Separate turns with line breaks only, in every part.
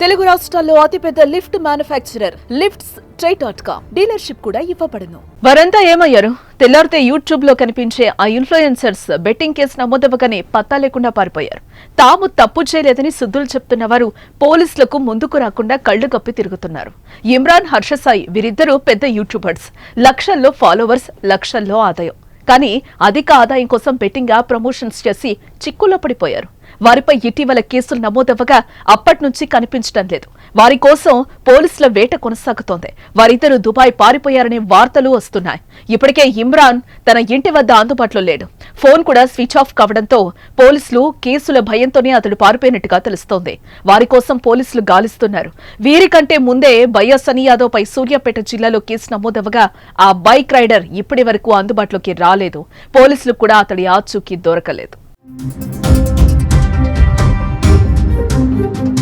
తెలుగు రాష్ట్రాల్లో అతిపెద్ద lift manufacturer lifts try dot com dealership కూడా ఇవ్వబడును. వారంతా ఏమయ్యారు? తెల్లారితే యూట్యూబ్లో కనిపించే ఆ ఇన్ఫ్లుయెన్సర్స్ బెట్టింగ్ కేసు నమోదవ్వగానే పత్తా లేకుండా పారిపోయారు. తాము తప్పు చేయలేదని సుద్దులు చెప్తున్న వారు పోలీసులకు ముందుకు రాకుండా కళ్ళు కప్పి తిరుగుతున్నారు. ఇమ్రాన్ హర్షసాయి వీరిద్దరూ పెద్ద యూట్యూబర్స్. లక్షల్లో ఫాలోవర్స్ లక్షల్లో ఆదాయం. కానీ అధిక ఆదాయం కోసం బెట్టింగ్ యాప్ ప్రమోషన్స్ చేసి చిక్కుల్లో పడిపోయారు. వారిపై ఇటీవల కేసులు నమోదవ్వగా అప్పటి నుంచి కనిపించడం లేదు. వారి కోసం పోలీసుల వేట కొనసాగుతోంది. వారిద్దరూ దుబాయ్ పారిపోయారనే వార్తలు వస్తున్నాయి. ఇప్పటికే ఇమ్రాన్ తన ఇంటి వద్ద అందుబాటులో లేడు. ఫోన్ కూడా స్విచ్ ఆఫ్ కావడంతో పోలీసులు కేసుల భయంతోనే అతడు పారిపోయినట్టుగా తెలుస్తోంది. వారి కోసం పోలీసులు గాలిస్తున్నారు. వీరికంటే ముందే బయ్య సనీ యాదవ్ పై సూర్యాపేట జిల్లాలో కేసు నమోదవగా ఆ బైక్ రైడర్ ఇప్పటి వరకు అందుబాటులోకి రాలేదు. పోలీసులు కూడా అతడి ఆచూకీ దొరకలేదు. thank you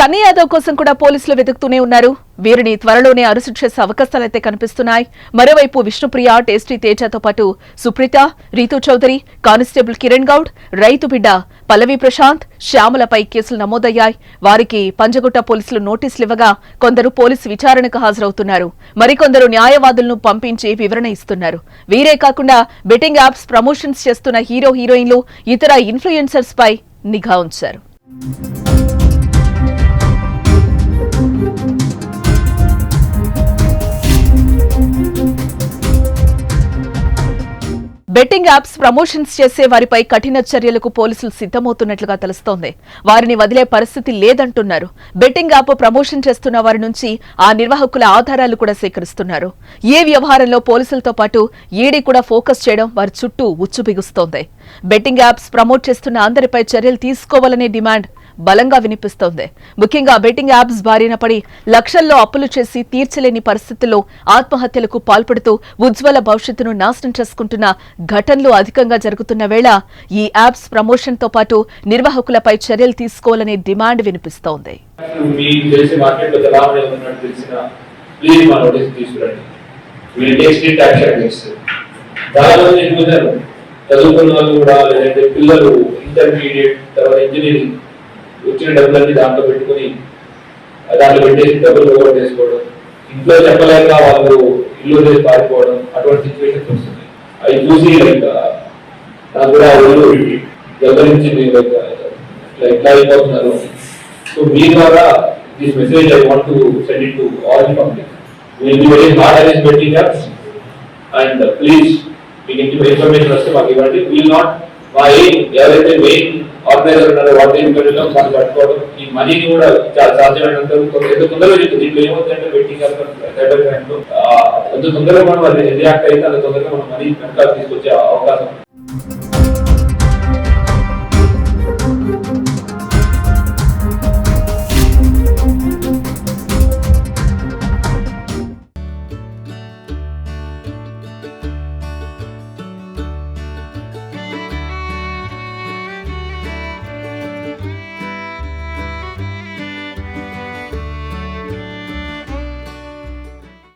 సన్నీ యాదవ్ కోసం కూడా పోలీసులు వెతుకుతూనే ఉన్నారు. వీరిని త్వరలోనే అరెస్టు చేసే అవకాశాలైతే కనిపిస్తున్నాయి. మరోవైపు విష్ణుప్రియ టేస్టీ తేజతో పాటు సుప్రీత రీతు చౌదరి కానిస్టేబుల్ కిరణ్ గౌడ్ రైతు బిడ్డ పల్లవి ప్రశాంత్ శ్యామలపై కేసులు నమోదయ్యాయి. వారికి పంజగుట్ట పోలీసులు నోటీసులు ఇవ్వగా కొందరు పోలీసు విచారణకు హాజరవుతున్నారు. మరికొందరు న్యాయవాదులను పంపించి వివరణ ఇస్తున్నారు. వీరే కాకుండా బెట్టింగ్ యాప్స్ ప్రమోషన్స్ చేస్తున్న హీరో హీరోయిన్లు ఇతర ఇన్ఫ్లుయెన్సర్స్ పై నిఘా ఉంచారు. బెట్టింగ్ యాప్స్ ప్రమోషన్స్ చేసే వారిపై కఠిన చర్యలకు పోలీసులు సిద్ధమవుతున్నట్లుగా తెలుస్తోంది. వారిని వదిలే పరిస్థితి లేదంటున్నారు. బెట్టింగ్ యాప్ ప్రమోషన్ చేస్తున్న వారి నుంచి ఆ నిర్వాహకుల ఆధారాలు కూడా సేకరిస్తున్నారు. ఏ వ్యవహారంలో పోలీసులతో పాటు ఈడీ కూడా ఫోకస్ చేయడం వారి చుట్టూ ఉచ్చు బిగుస్తోంది. బెట్టింగ్ యాప్స్ ప్రమోట్ చేస్తున్న అందరిపై చర్యలు తీసుకోవాలనే డిమాండ్ బలంగా వినిపిస్తోంది. ముఖ్యంగా బెట్టింగ్ యాప్స్ బారిన పడి లక్షల్లో అప్పులు చేసి తీర్చలేని పరిస్థితుల్లో ఆత్మహత్యలకు పాల్పడుతూ ఉజ్వల భవిష్యత్తును నాశనం చేసుకుంటున్న ఘటనలు అధికంగా జరుగుతున్న వేళ ఈ యాప్స్ ప్రమోషన్తో పాటు నిర్వాహకులపై చర్యలు తీసుకోవాలనే డిమాండ్ వినిపిస్తోంది.
చదువుకున్న వాళ్ళు కూడా లేదంటే పిల్లలు ఇంటర్మీడియట్ తర్వాత ఇంజనీరింగ్ వచ్చిన డబ్బులన్నీ దాంట్లో పెట్టుకుని దాంట్లో పెట్టేసి డబ్బులు ఓవర్ చేసుకోవడం ఇంట్లో చెప్పలేక వాళ్ళు ఇల్లు చేసి పారిపోవడం అటువంటి సిచ్యువేషన్స్ వస్తుంది. అవి చూసి లైక్ నాకు కూడా ఒళ్ళు గమనించింది లైక్ ఇట్లా ఎట్లా అయిపోతున్నారు. సో మీ ద్వారా this message I want to send it to all the public will be very hard అనేసి బెట్టింగ్ అండ్ ప్లీజ్ మీకు ఇంటి ఇన్ఫర్మేషన్ వస్తే మాకు ఇవ్వండి. విల్ నాట్ మా ఎయిమ్ ఎవరైతే మెయిన్ ఆర్గనైజర్ ఉన్నారో వాళ్ళ ఇంటర్వ్యూలో మనం పట్టుకోవడం ఈ మనీని కూడా చాలా సాధ్యమైనంత ఎంత తొందరగా చెప్తుంది దీంట్లో ఏమవుతుందంటే వెయిటింగ్ ఎంత తొందరగా మనం రియాక్ట్ అయితే అంత తొందరగా మనం మనీ వెనకాల తీసుకొచ్చే అవకాశం